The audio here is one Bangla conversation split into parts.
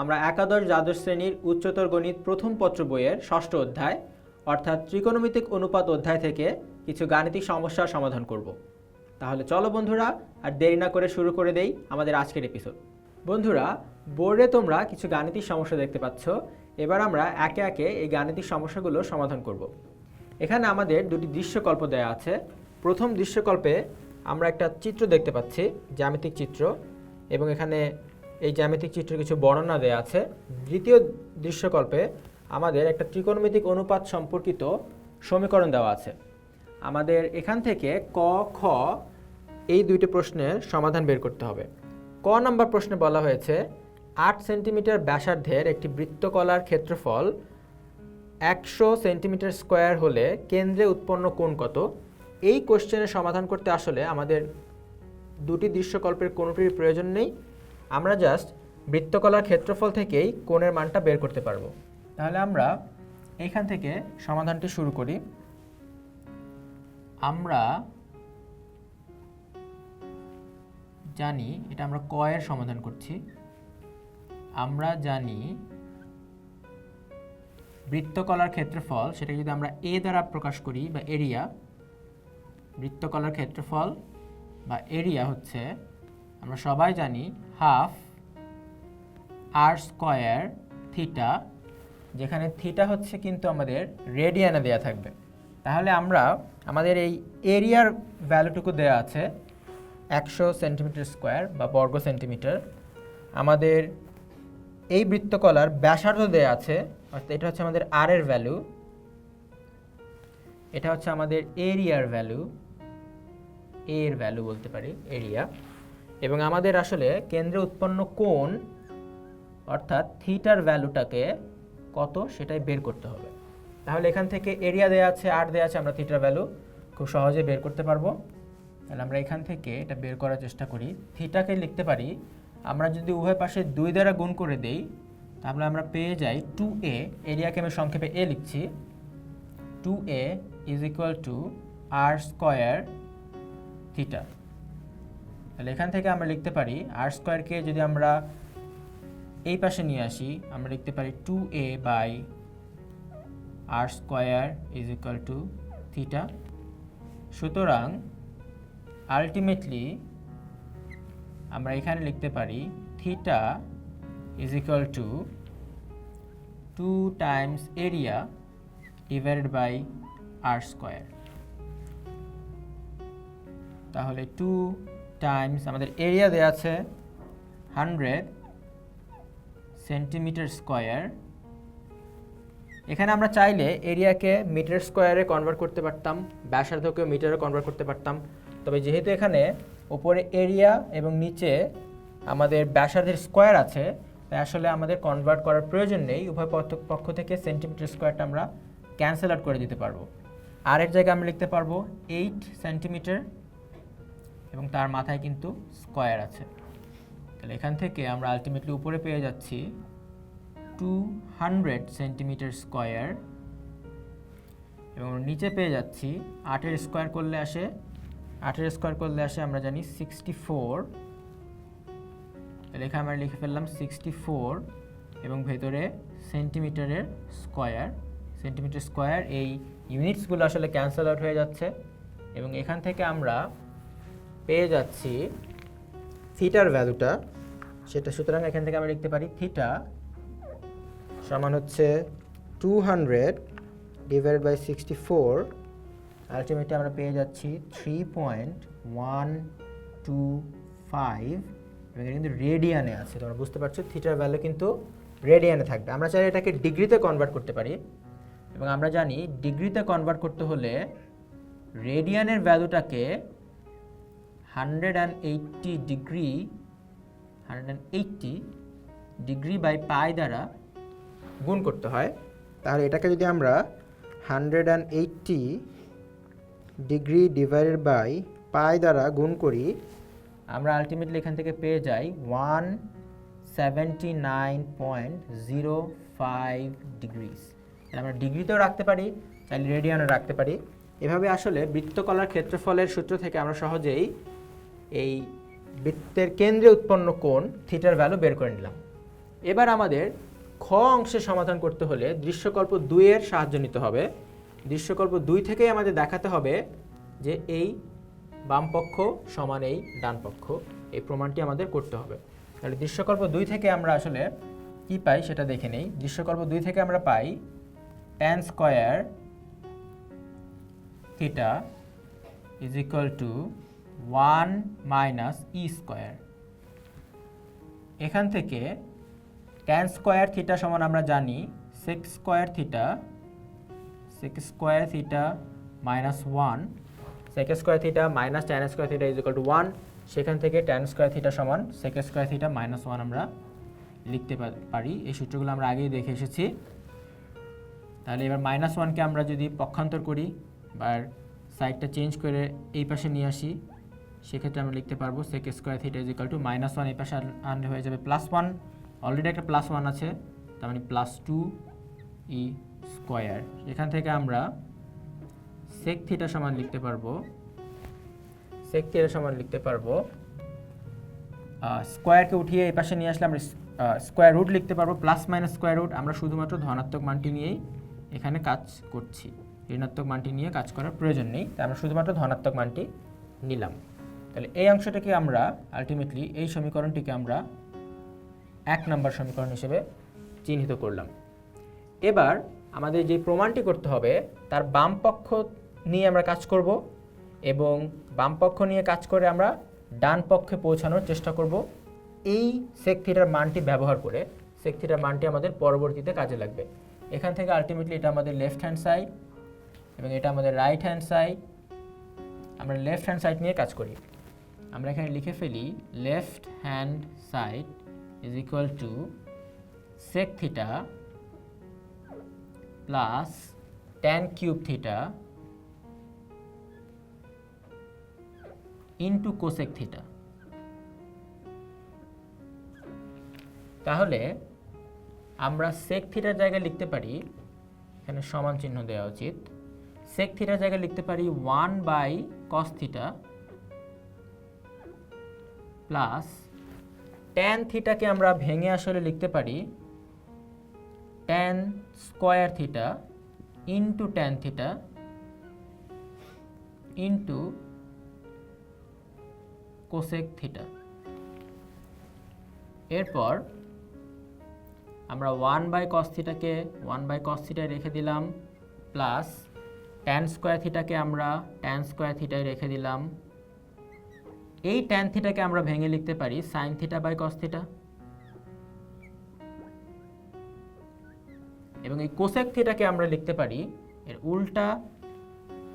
আমরা একাদশ দ্বাদশ শ্রেণির উচ্চতর গণিত প্রথম পত্র বইয়ের ষষ্ঠ অধ্যায়, অর্থাৎ ত্রিকোণমিতিক অনুপাত অধ্যায় থেকে কিছু গাণিতিক সমস্যার সমাধান করব। তাহলে চলো বন্ধুরা, আর দেরি না করে শুরু করে দেই আমাদের আজকের এপিসোড বন্ধুরা, বোর্ডে তোমরা কিছু গাণিতিক সমস্যা দেখতে পাচ্ছ। এবার আমরা একে একে এই গাণিতিক সমস্যাগুলো সমাধান করব। এখানে আমাদের দুটি দৃশ্যকল্প দেওয়া আছে। প্রথম দৃশ্যকল্পে আমরা একটা চিত্র দেখতে পাচ্ছি, জ্যামিতিক চিত্র, এবং এখানে এই জ্যামিতিক চিত্রের কিছু বর্ণনা দেওয়া আছে। দ্বিতীয় দৃশ্যকল্পে আমাদের একটা ত্রিকোণমিতিক অনুপাত সম্পর্কিত সমীকরণ দেওয়া আছে। আমাদের এখান থেকে ক, খ, এই দুইটি প্রশ্নের সমাধান বের করতে হবে। ক নম্বর প্রশ্নে বলা হয়েছে, আট সেন্টিমিটার ব্যাসার্ধের একটি বৃত্তকলার ক্ষেত্রফল একশো সেন্টিমিটার স্কোয়ার হলে কেন্দ্রে উৎপন্ন কোণ কত? এই কোশ্চেনের সমাধান করতে আসলে আমাদের দুটি দৃশ্যকল্পের কোনোটির প্রয়োজন নেই। আমরা জাস্ট বৃত্তকলার ক্ষেত্রফল থেকেই কোণের মানটা বের করতে পারব। তাহলে আমরা এখান থেকে সমাধানটি শুরু করি। আমরা জানি, এটা আমরা কয়ের সমাধান করছি। আমরা জানি বৃত্তকলার ক্ষেত্রফল সেটা যদি আমরা এ দ্বারা প্রকাশ করি বা এরিয়া, বৃত্তকলার ক্ষেত্রফল বা এরিয়া হচ্ছে আমরা সবাই জানি হাফ আর স্কোয়ার থিটা, যেখানে থিটা হচ্ছে কিন্তু আমাদের রেডিয়ানে দেয়া থাকবে। তাহলে আমরা আমাদের এই এরিয়ার ভ্যালুটুকু দেয়া আছে একশো সেন্টিমিটার স্কোয়ার বা বর্গ সেন্টিমিটার। আমাদের এই বৃত্তকলার ব্যাসার্ধ দেয়া আছে, অর্থাৎ এটা হচ্ছে আমাদের আর এর ভ্যালু। এটা হচ্ছে আমাদের এরিয়ার ভ্যালু এর ভ্যালু বলতে পারি, এরিয়া। এবং আমাদের আসলে কেন্দ্রে উৎপন্ন কোণ, অর্থাৎ থিটার ভ্যালুটাকে কত সেটাই বের করতে হবে। তাহলে এখান থেকে এরিয়া দেওয়া আছে, আর দেওয়া আছে, আমরা থিটার ভ্যালু খুব সহজে বের করতে পারব। তাহলে আমরা এখান থেকে এটা বের করার চেষ্টা করি। থিটাকে লিখতে পারি, আমরা যদি উভয় পাশে দুই দ্বারা গুণ করে দেই, তাহলে আমরা পেয়ে যাই টু এ, এরিয়াকে আমি সংক্ষেপে এ লিখছি, two A is equal to r square theta. তাহলে এখান থেকে আমরা লিখতে পারি আর স্কোয়ারকে যদি আমরা এই পাশে নিয়ে আসি, আমরা লিখতে পারি two A by r square is equal to theta সুতরাং আলটিমেটলি আমরা এখানে লিখতে পারি theta is equal to two times area divided by r square তাহলে টু টাইমস আমাদের এরিয়া দেওয়া আছে হান্ড্রেড সেন্টিমিটার স্কোয়ার এখানে আমরা চাইলে এরিয়াকে মিটার স্কোয়ারে কনভার্ট করতে পারতাম, ব্যাসার্ধকেও মিটারে কনভার্ট করতে পারতাম। তবে যেহেতু এখানে ওপরে এরিয়া এবং নিচে আমাদের ব্যাসার্ধের স্কোয়ার আছে, তাই আসলে আমাদের কনভার্ট করার প্রয়োজন নেই। উভয় পক্ষ- থেকে সেন্টিমিটার স্কোয়ারটা আমরা ক্যান্সেল আউট করে দিতে পারব। আর এর জায়গায় আমরা লিখতে পারব এইট সেন্টিমিটার এবং তার মাথায় কিন্তু স্কোয়ার আছে। তাহলে এখান থেকে আমরা আলটিমেটলি উপরে পেয়ে যাচ্ছি টু হান্ড্রেড সেন্টিমিটার স্কোয়ার এবং নিচে পেয়ে যাচ্ছি আটের স্কোয়ার করলে আসে, আটের স্কোয়ার করলে আসে আমরা জানি সিক্সটি ফোর তাহলে এখানে আমরা লিখে ফেললাম সিক্সটি ফোর এবং ভেতরে সেন্টিমিটারের স্কোয়ার সেন্টিমিটার স্কোয়ার এই ইউনিটসগুলো আসলে ক্যান্সেল আউট হয়ে যাচ্ছে এবং এখান থেকে আমরা পেয়ে যাচ্ছি থিটার ভ্যালুটা, সেটা সুতরাং এখান থেকে আমরা লিখতে পারি থিটা সমান হচ্ছে two hundred divide by sixty four ultimately আমরা পেয়ে যাচ্ছি three point one two five এবং এটা কিন্তু রেডিয়ানে আছে, তোমরা বুঝতে পারছ, থিটার ভ্যালু কিন্তু রেডিয়ানে থাকবে। আমরা চাইলে এটাকে ডিগ্রিতে কনভার্ট করতে পারি, এবং আমরা জানি ডিগ্রিতে কনভার্ট করতে হলে রেডিয়ানের ভ্যালুটাকে hundred and eighty degree, hundred and eighty degree by pi দ্বারা গুণ করতে হয়। তাহলে এটাকে যদি আমরা hundred and eighty degree divided by pi দ্বারা গুণ করি, আমরা আলটিমেটলি এখান থেকে পেয়ে যাই one seventy nine point zero five degrees. আমরা ডিগ্রিতেও রাখতে পারি চাইলে রেডিয়ানও রাখতে পারি। এভাবে আসলে বৃত্তকলার ক্ষেত্রফলের সূত্র থেকে আমরা সহজেই এই বৃত্তের কেন্দ্রে উৎপন্ন কোণ থিটার ভ্যালু বের করে নিলাম। এবার আমাদের খ অংশে সমাধান করতে হলে দৃশ্যকল্প দুইয়ের সাহায্য নিতে হবে। দৃশ্যকল্প দুই থেকেই আমাদের দেখাতে হবে যে এই বাম পক্ষ সমান এই ডানপক্ষ এই প্রমাণটি আমাদের করতে হবে। তাহলে দৃশ্যকল্প দুই থেকে আমরা আসলে কি পাই সেটা দেখে নেই। দৃশ্যকল্প দুই থেকে আমরা পাই tan square theta is equal to one minus e square. এখান থেকে ট্যান স্কোয়ার থিটা সমান আমরা জানি sec square theta sec square theta minus one sec square theta minus tan square theta is equal to one সেখান থেকে ট্যান স্কোয়ার থিটা সমান sec square theta minus one আমরা লিখতে পারি। এই সূত্রগুলো আমরা আগেই দেখে এসেছি। তাহলে এবার মাইনাস ওয়ানকে আমরা যদি পক্ষান্তর করি বা সাইডটা চেঞ্জ করে এই পাশে নিয়ে আসি। সেক্ষেত্রে আমরা লিখতে পারব sec square theta is equal to minus one এই পাশে আন- আনলে হয়ে যাবে প্লাস ওয়ান অলরেডি একটা প্লাস ওয়ান আছে, তার মানে প্লাস টু ই স্কোয়ার এখান থেকে আমরা সেক থিটা সমান লিখতে পারব সেক থিটা সমান লিখতে পারব স্কোয়ারকে উঠিয়ে এই পাশে নিয়ে আসলে আমরা স্কোয়ার রুট লিখতে পারব প্লাস মাইনাস স্কোয়ার রুট আমরা শুধুমাত্র ধনাত্মক মানটি নিয়েই এখানে কাজ করছি। ঋণাত্মক মানটি নিয়ে কাজ করার প্রয়োজন নেই। তাই আমরা শুধুমাত্র ধনাত্মক মানটি নিলাম। তাহলে এই অংশটাকে আমরা আলটিমেটলি এই সমীকরণটিকে আমরা এক নম্বর সমীকরণ হিসেবে চিহ্নিত করলাম। এবার আমাদের যে প্রমাণটি করতে হবে, তার বাম পক্ষ নিয়ে আমরা কাজ করব এবং বাম পক্ষ নিয়ে কাজ করে আমরা ডান পক্ষে পৌঁছানোর চেষ্টা করব। এই সেক থিটার মানটি ব্যবহার করে সেক থিটার মানটি আমাদের পরবর্তীতে কাজে লাগবে। এখান থেকে আলটিমেটলি এটা আমাদের লেফট হ্যান্ড সাইড এবং এটা আমাদের রাইট হ্যান্ড সাইড আমরা লেফট হ্যান্ড সাইড নিয়ে কাজ করি। আমরা এখানে লিখে ফেলি left hand side is equal to sec theta plus tan cube theta into cosec theta তাহলে আমরা সেক থিটার জায়গায় লিখতে পারি, এখানে সমান চিহ্ন দেওয়া উচিত সেক থিটার জায়গায় লিখতে পারি one by cos theta plus tan থিটাকে আমরা ভেঙে আসলে লিখতে পারি tan square theta into tan theta into cosec theta এরপর আমরা ওয়ান বাই কস থিটাকে ওয়ান বাই কস থিটায় রেখে দিলাম প্লাস ট্যান স্কোয়ার থিটাকে আমরা ট্যান স্কোয়ার থিটায় রেখে দিলাম এই ট্যান থিটাকে আমরা ভেঙে লিখতে পারি sine theta by cos theta এবং এই কোসেক থিটাকে আমরা লিখতে পারি, এর উল্টা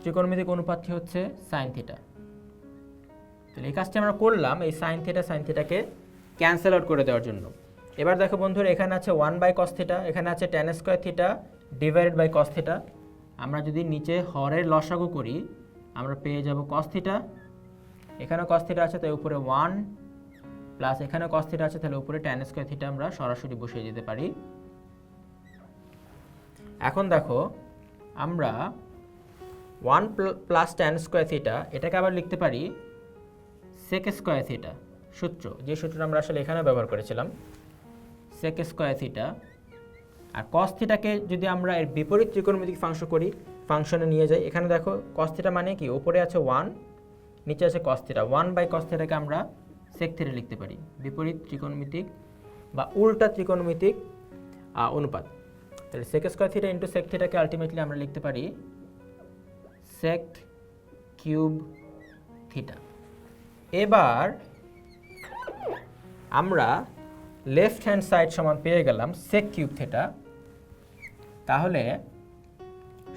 ত্রিকোণমিতিক অনুপাতটি হচ্ছে? সাইন থিটা তাহলে এই কাজটি আমরা করলাম এই সাইন থিটা সাইন থিটাকে ক্যান্সেল আউট করে দেওয়ার জন্য। এবার দেখো বন্ধুরা, এখানে আছে ওয়ান বাই কস থিটা এখানে আছে tan square theta divided by cos theta আমরা যদি নিচে হরের লসাগু করি, আমরা পেয়ে যাব কস থিটা এখানে কস থিটা আছে তাই উপরে ওয়ান প্লাস এখানে কস থিটা আছে, তাহলে উপরে টেন স্কোয়ার থিটা আমরা সরাসরি বসিয়ে দিতে পারি। এখন দেখো, আমরা one plus tan square theta এটাকে আবার লিখতে পারি সেক স্কোয়ার থিটা সূত্র। যে সূত্রটা আমরা আসলে এখানে ব্যবহার করেছিলাম সেক স্কোয়ার থিটা আর কস থিটাকে যদি আমরা এর বিপরীত ত্রিকোণমিতিক ফাংশন করি ফাংশনে নিয়ে যাই, এখানে দেখো কস থিটা মানে কি? ওপরে আছে ওয়ান নিচে আছে cos theta one by cos থিটাকে আমরা সেক থিটা লিখতে পারি। বিপরীত ত্রিকোণমিতিক বা উল্টা ত্রিকোণমিতিক অনুপাত। তাহলে sec square theta into sec থিটাকে ultimately আমরা লিখতে পারি সেক কিউব থিটা এবার আমরা লেফট হ্যান্ড সাইড সমান পেয়ে গেলাম সেক কিউব থিটা তাহলে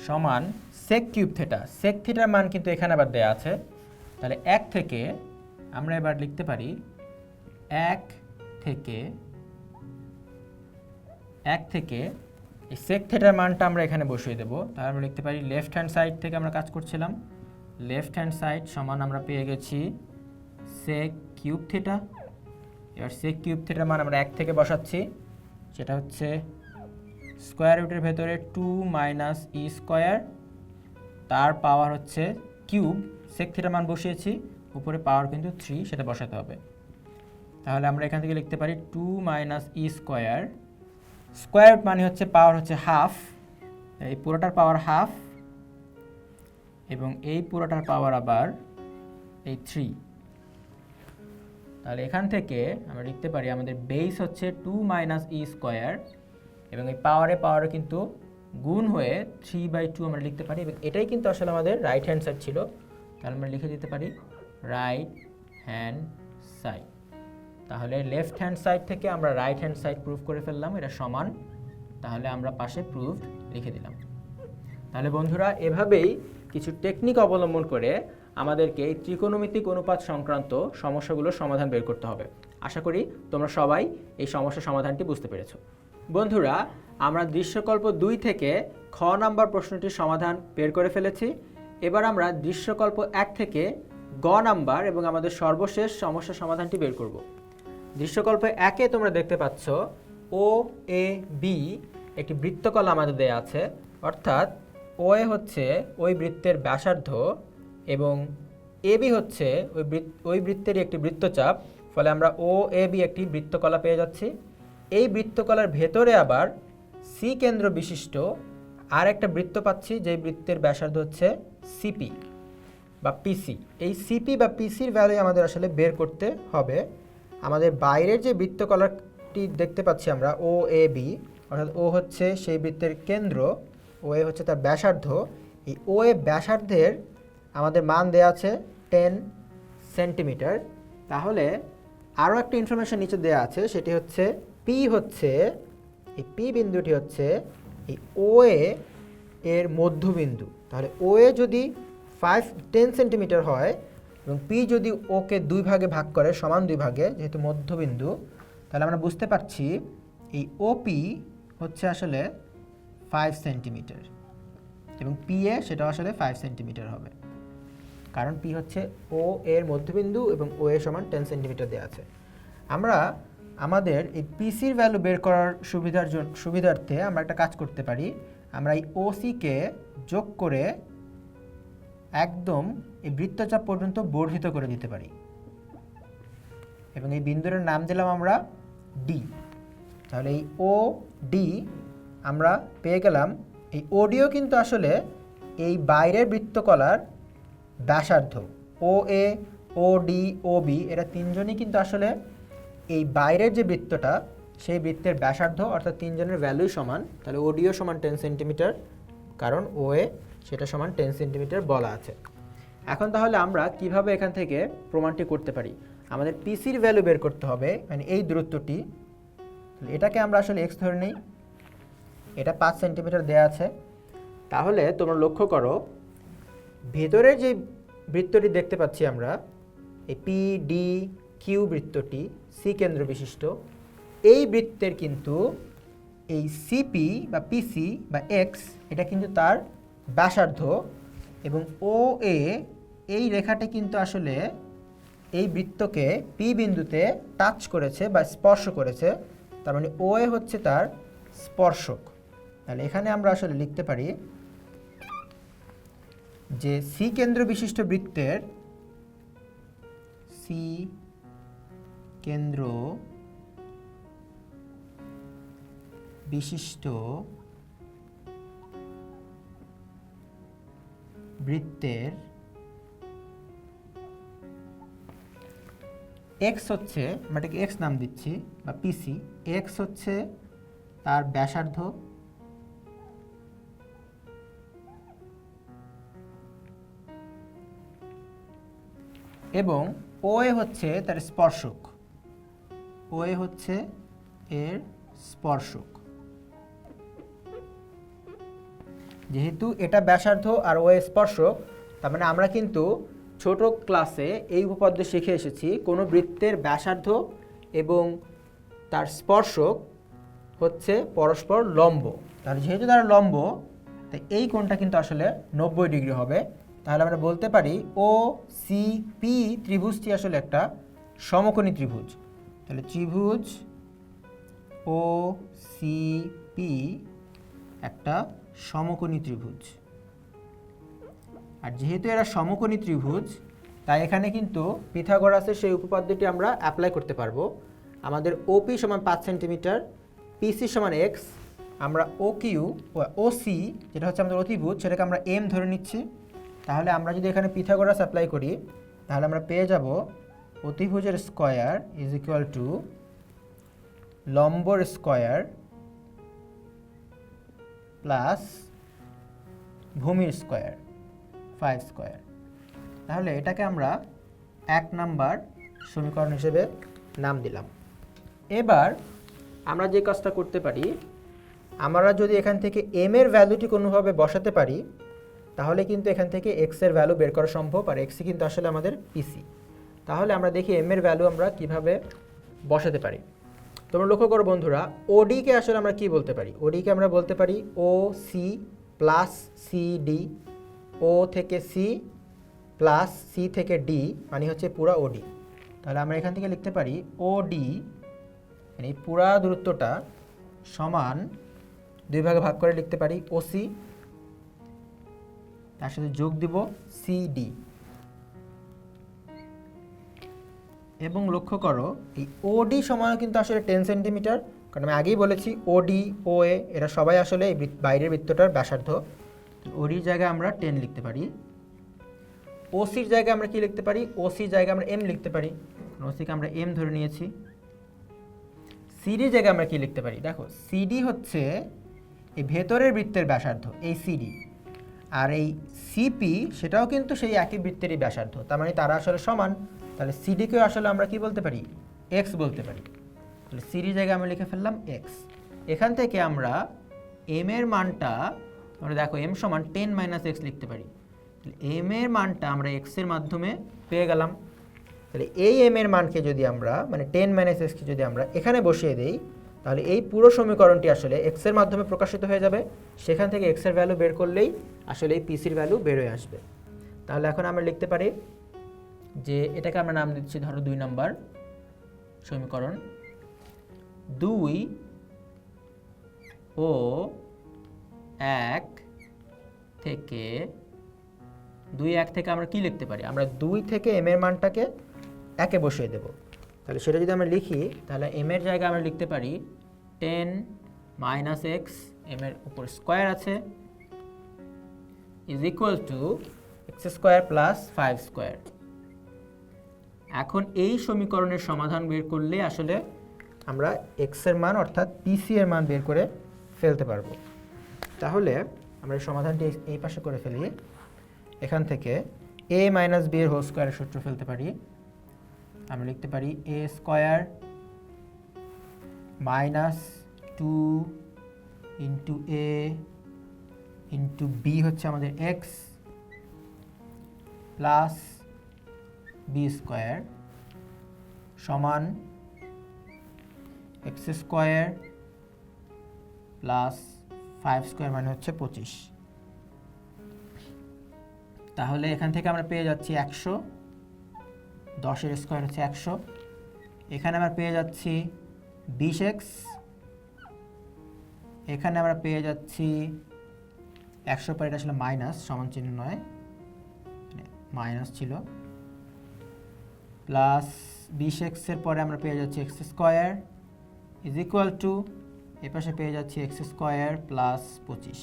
সমান সেক কিউব থিটা সেক থিটার মান কিন্তু এখানে আবার দেয়া আছে। তাহলে এক থেকে, আমরা এবার লিখতে পারি এক থেকে এক থেকে, এই সেক থেটার মানটা আমরা এখানে বসিয়ে দেবো। তাহলে আমরা লিখতে পারি লেফট হ্যান্ড সাইড থেকে আমরা কাজ করছিলাম। লেফট হ্যান্ড সাইড সমান আমরা পেয়ে গেছি সেক কিউব থিটা এবার সেক কিউব থিটার মান আমরা এক থেকে বসাচ্ছি সেটা হচ্ছে স্কোয়ার রুটের ভেতরে টু মাইনাস ই স্কোয়ার তার পাওয়ার হচ্ছে কিউব সেক থিটার মান বসিয়েছি, উপরে পাওয়ার কিন্তু থ্রি সেটা বসাতে হবে। তাহলে আমরা এখান থেকে লিখতে পারি two minus e square square মানে হচ্ছে পাওয়ার হচ্ছে হাফ এই পুরোটার পাওয়ার হাফ এবং এই পুরোটার পাওয়ার আবার এই থ্রি তাহলে এখান থেকে আমরা লিখতে পারি আমাদের বেস হচ্ছে টু মাইনাস ই স্কোয়ার এবং এই পাওয়ারে পাওয়ারে কিন্তু গুণ হয়ে থ্রি বাই টু আমরা লিখতে পারি, এবং এটাই কিন্তু আসলে আমাদের রাইট হ্যান্ড সাইড ছিল। তাহলে আমরা লিখে দিতে পারি রাইট হ্যান্ড সাইড তাহলে লেফট হ্যান্ড সাইড থেকে আমরা রাইট হ্যান্ড সাইড প্রুফ করে ফেললাম, এটা সমান। তাহলে আমরা পাশে প্রুফ লিখে দিলাম। তাহলে বন্ধুরা, এভাবেই কিছু টেকনিক অবলম্বন করে আমাদেরকে এই ত্রিকোণমিতিক অনুপাত সংক্রান্ত সমস্যাগুলোর সমাধান বের করতে হবে। আশা করি তোমরা সবাই এই সমস্যার সমাধানটি বুঝতে পেরেছ। বন্ধুরা, আমরা দৃশ্যকল্প দুই থেকে খ নাম্বার প্রশ্নটির সমাধান বের করে ফেলেছি। এবার আমরা দৃশ্যকল্প এক থেকে গ নাম্বার এবং আমাদের সর্বশেষ সমস্যার সমাধানটি বের করব। দৃশ্যকল্প একে তোমরা দেখতে পাচ্ছ, ও, এ, বি, একটি বৃত্তকলা আমাদের দেয়া আছে। অর্থাৎ ও এ হচ্ছে ওই বৃত্তের ব্যাসার্ধ এবং এ বি হচ্ছে ওই বৃত্ত, ওই বৃত্তেরই একটি বৃত্তচাপ, ফলে আমরা ও, এ, বি একটি বৃত্তকলা পেয়ে যাচ্ছি। এই বৃত্তকলার ভেতরে আবার সি কেন্দ্র বিশিষ্ট আর একটা বৃত্ত পাচ্ছি, যেই বৃত্তের ব্যাসার্ধ হচ্ছে সিপি বা পিসি এই সিপি বা পিসির ভ্যালু আমাদের আসলে বের করতে হবে। আমাদের বাইরের যে বৃত্তকলাটি দেখতে পাচ্ছি আমরা ও এ বি অর্থাৎ ও হচ্ছে সেই বৃত্তের কেন্দ্র ও এ হচ্ছে তার ব্যাসার্ধ। এই ও এ ব্যাসার্ধের আমাদের মান দেওয়া আছে টেন সেন্টিমিটার তাহলে আরও একটা ইনফরমেশন নিচে দেওয়া আছে, সেটি হচ্ছে পি হচ্ছে, এই পি বিন্দুটি হচ্ছে এই ও এর মধ্যবিন্দু। তাহলে ও এ যদি ফাইভ টেন সেন্টিমিটার হয় এবং পি যদি ওকে দুই ভাগে ভাগ করে, সমান দুই ভাগে, যেহেতু মধ্যবিন্দু, তাহলে আমরা বুঝতে পারছি এই ওপি হচ্ছে আসলে ফাইভ সেন্টিমিটার এবং পি এ সেটা আসলে ফাইভ সেন্টিমিটার হবে। কারণ পি হচ্ছে ও এর মধ্যবিন্দু এবং ও এ সমান টেন সেন্টিমিটার দেওয়া আছে। আমরা আমাদের এই পিসির ভ্যালু বের করার সুবিধার জন্য সুবিধার্থে আমরা একটা কাজ করতে পারি। আমরা এই ওসিকে যোগ করে একদম এই বৃত্তচাপ পর্যন্ত বর্ধিত করে দিতে পারি। এবং এই বিন্দুর নাম দিলাম আমরা ডি তাহলে এই ও ডি আমরা পেয়ে গেলাম। এই ওডিও কিন্তু আসলে এই বাইরের বৃত্তকলার ব্যাসার্ধ। ও এ ও ডি ও বি এরা তিনজনই কিন্তু আসলে এই বাইরের যে বৃত্তটা সেই বৃত্তের ব্যাসার্ধ অর্থাৎ তিনজনের ভ্যালুই সমান, তাহলে ওডিও সমান টেন সেন্টিমিটার কারণ ও এ সেটা সমান টেন সেন্টিমিটার বলা আছে। এখন তাহলে আমরা কীভাবে এখান থেকে প্রমাণটি করতে পারি? আমাদের পিসির ভ্যালু বের করতে হবে মানে এই দূরত্বটি। এটাকে আমরা আসলে এক্স ধরে নিই, এটা পাঁচ সেন্টিমিটার দেওয়া আছে। তাহলে তোমরা লক্ষ্য করো ভেতরের যে বৃত্তটি দেখতে পাচ্ছি আমরা, এই পি ডি কিউ বৃত্তটি সি কেন্দ্র বিশিষ্ট। এই বৃত্তের কিন্তু এই সিপি বা পিসি বা এক্স এটা কিন্তু তার ব্যাসার্ধ এবং ও এ এই রেখাটি কিন্তু আসলে এই বৃত্তকে পি বিন্দুতে টাচ করেছে বা স্পর্শ করেছে। তার মানে ও এ হচ্ছে তার স্পর্শক। তাহলে এখানে আমরা আসলে লিখতে পারি যে সি কেন্দ্র বিশিষ্ট বৃত্তের সি কেন্দ্র বিশিষ্ট বৃত্তের এক্স হচ্ছে, আমরা এটাকে এক্স নাম দিচ্ছি, বা পিসি এক্স হচ্ছে তার ব্যাসার্ধ এবং ও এ হচ্ছে তার স্পর্শক। ও এ হচ্ছে এর স্পর্শক। যেহেতু এটা ব্যাসার্ধ আর ও স্পর্শক, তার মানে আমরা কিন্তু ছোট ক্লাসে এই উপপাদ্য শিখে এসেছি। কোনো বৃত্তের ব্যাসার্ধ এবং তার স্পর্শক হচ্ছে পরস্পর লম্ব। তাহলে যেহেতু তারা লম্ব, তাই এই কোণটা কিন্তু আসলে নব্বই ডিগ্রি হবে। তাহলে আমরা বলতে পারি ও সি পি ত্রিভুজটি আসলে একটা সমকোণী ত্রিভুজ। তাহলে ত্রিভুজ ও সি পি একটা সমকোণী ত্রিভুজ। আর যেহেতু এরা সমকোণী ত্রিভুজ, তাই এখানে কিন্তু পিথাগোরাসের সেই উপপাদ্যটি আমরা অ্যাপ্লাই করতে পারব। আমাদের ওপি সমান পাঁচ সেন্টিমিটার পিসি সমান এক্স আমরা ও কিউ ও সি যেটা হচ্ছে আমাদের অতিভুজ, সেটাকে আমরা এম ধরে নিচ্ছি। তাহলে আমরা যদি এখানে পিথাগোরাস অ্যাপ্লাই করি, তাহলে আমরা পেয়ে যাব অতিভুজের স্কয়ার ইজ ইকুয়াল টু লম্বর স্কয়ার প্লাস ভূমির স্কয়ার ফাইভ স্কয়ার। তাহলে এটাকে আমরা এক নাম্বার সমীকরণ হিসেবে নাম দিলাম। এবার আমরা যে কাজটা করতে পারি, আমরা যদি এখান থেকে এম এর ভ্যালুটি কোনোভাবে বসাতে পারি, তাহলে কিন্তু এখান থেকে এক্সের ভ্যালু বের করা সম্ভব, আর এক্সই কিন্তু আসলে আমাদের পিসি তাহলে আমরা দেখি এম এর ভ্যালু আমরা কীভাবে বসাতে পারি। তোমরা লক্ষ্য করো বন্ধুরা ওডিকে আসলে আমরা কি বলতে পারি? ওডিকে আমরা বলতে পারি O C plus C D O থেকে সি প্লাস সি থেকে ডি মানে হচ্ছে পুরা ওডি তাহলে আমরা এখান থেকে লিখতে পারি ওডি মানে পুরা দূরত্বটা সমান দুই ভাগে ভাগ করে লিখতে পারি ওসি তার সাথে যোগ দিব সিডি এবং লক্ষ্য করো, এই ওডি সমান কিন্তু আসলে টেন সেন্টিমিটার কারণ আমি আগেই বলেছি ওডি ও এ এরা সবাই আসলে এই বাইরের বৃত্তটার ব্যাসার্ধ। ওডির জায়গায় আমরা টেন লিখতে পারি। ওসির জায়গায় আমরা কি লিখতে পারি? ওসির জায়গায় আমরা এম লিখতে পারি। ওসিকে আমরা এম ধরে নিয়েছি। সিডি জায়গায় আমরা কি লিখতে পারি? দেখো সিডি হচ্ছে এই ভেতরের বৃত্তের ব্যাসার্ধ, এই সিডি আর এই সিপি সেটাও কিন্তু সেই একই বৃত্তেরই ব্যাসার্ধ। তার মানে তারা আসলে সমান। তাহলে সিডিকেও আসলে আমরা কি বলতে পারি? এক্স বলতে পারি। তাহলে সিডি জায়গায় আমরা লিখে ফেললাম এক্স এখান থেকে আমরা এম এর মানটা, আমরা দেখো এম সমান টেন মাইনাস এক্স লিখতে পারি। এম এর মানটা আমরা এক্সের মাধ্যমে পেয়ে গেলাম। তাহলে এই এম এর মানকে যদি আমরা মানে টেন মাইনাস এক্সকে যদি আমরা এখানে বসিয়ে দিই, তাহলে এই পুরো সমীকরণটি আসলে এক্সের মাধ্যমে প্রকাশিত হয়ে যাবে। সেখান থেকে এক্সের ভ্যালু বের করলেই আসলে এই পিসির ভ্যালু বের হয়ে আসবে। তাহলে এখন আমরা লিখতে পারি যে এটাকে আমরা নাম দিচ্ছি ধরো দুই নম্বর সমীকরণ। দুই ও এক থেকে দুই এক থেকে আমরা কি লিখতে পারি? আমরা দুই থেকে এম এর মানটাকে একে বসিয়ে দেব। তাহলে সেটা যদি আমরা লিখি, তাহলে এম এর জায়গায় আমরা লিখতে পারি টেন মাইনাস এক্স এম এর উপর স্কোয়ার আছে। Is equal to x square plus five square এখন এই সমীকরণের সমাধান বের করলে আসলে আমরা এক্সের মান অর্থাৎ পিসি এর মান বের করে ফেলতে পারব। তাহলে আমরা সমাধানটি এই- এই পাশে করে ফেলি। এখান থেকে এ মাইনাস বি এর হোল স্কোয়ারের সূত্র ফেলতে পারি। আমরা লিখতে পারি A square minus two into A into B হচ্ছে আমাদের এক্স প্লাস বি স্কোয়ার সমান x square plus five square মানে হচ্ছে পঁচিশ। তাহলে এখান থেকে আমরা পেয়ে যাচ্ছি একশো, দশের স্কোয়ার হচ্ছে একশো। এখানে আমরা পেয়ে যাচ্ছি বিশ এক্স এখানে আমরা পেয়ে যাচ্ছি একশো পর এটা আসলে মাইনাস সমান চিহ্ন নয়। মাইনাস ছিল। প্লাস বিশ এক্সের পরে আমরা পেয়ে যাচ্ছি x square is equal to, এ পাশে পেয়ে যাচ্ছি এক্স স্কোয়ার প্লাস পঁচিশ।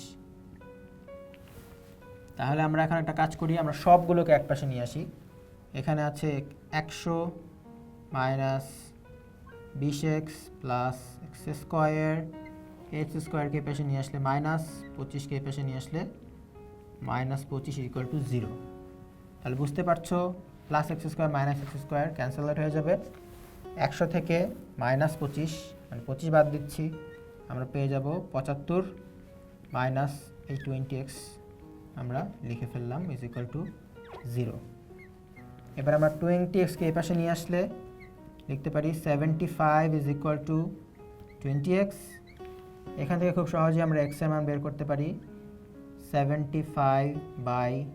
তাহলে আমরা এখন একটা কাজ করি, আমরা সবগুলোকে এক পাশে নিয়ে আসি। এখানে আছে একশো মাইনাস বিশ x plus x square x স্কোয়ারকে এ পাশে নিয়ে আসলে মাইনাস পঁচিশকে এ পাশে নিয়ে আসলে মাইনাস পঁচিশ ইকুয়াল টু জিরো তাহলে বুঝতে পারছ plus x square minus x square cancel হয়ে যাবে। একশো থেকে মাইনাস পঁচিশ মানে পঁচিশ বাদ দিচ্ছি, আমরা পেয়ে যাব পঁচাত্তর মাইনাস এই টোয়েন্টি এক্স আমরা লিখে ফেললাম ইজ ইকুয়াল টু জিরো এবার আমরা টোয়েন্টি এক্সকে এই পাশে নিয়ে আসলে লিখতে পারি seventy five is equal to twenty x এখান থেকে খুব সহজে আমরা এক্সের মান বের করতে পারি। সেভেন্টি ফাইভ বাই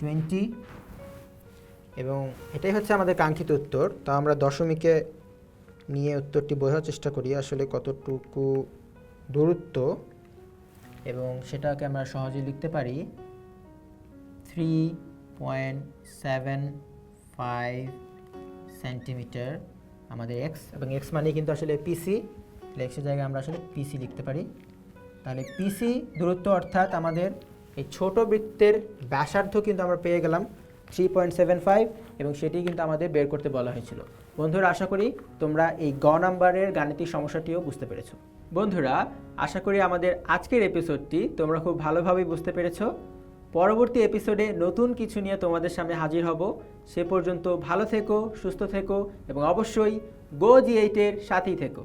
টোয়েন্টি এবং এটাই হচ্ছে আমাদের কাঙ্ক্ষিত উত্তর। তো আমরা দশমিকে নিয়ে উত্তরটি বোঝার চেষ্টা করি, আসলে কতটুকু দূরত্ব। এবং সেটাকে আমরা সহজে লিখতে পারি। Three point seven five centimetre আমাদের এক্স এবং এক্স মানে কিন্তু আসলে পিসি এক্সের জায়গায় আমরা আসলে পিসি লিখতে পারি। তাহলে পিসি দূরত্ব অর্থাৎ আমাদের এই ছোট বৃত্তের ব্যাসার্ধ কিন্তু আমরা পেয়ে গেলাম থ্রি পয়েন্ট সেভেন ফাইভ এবং সেটি কিন্তু আমাদের বের করতে বলা হয়েছিল। বন্ধুরা, আশা করি তোমরা এই গ নাম্বারের গাণিতিক সমস্যাটিও বুঝতে পেরেছ। বন্ধুরা, আশা করি আমাদের আজকের এপিসোডটি তোমরা খুব ভালোভাবে বুঝতে পেরেছ। পরবর্তী এপিসোডে নতুন কিছু নিয়ে তোমাদের সামনে হাজির হব। সে পর্যন্ত ভালো থেকো, সুস্থ থেকো এবং অবশ্যই গো জি এইটের সাথেই থেকো।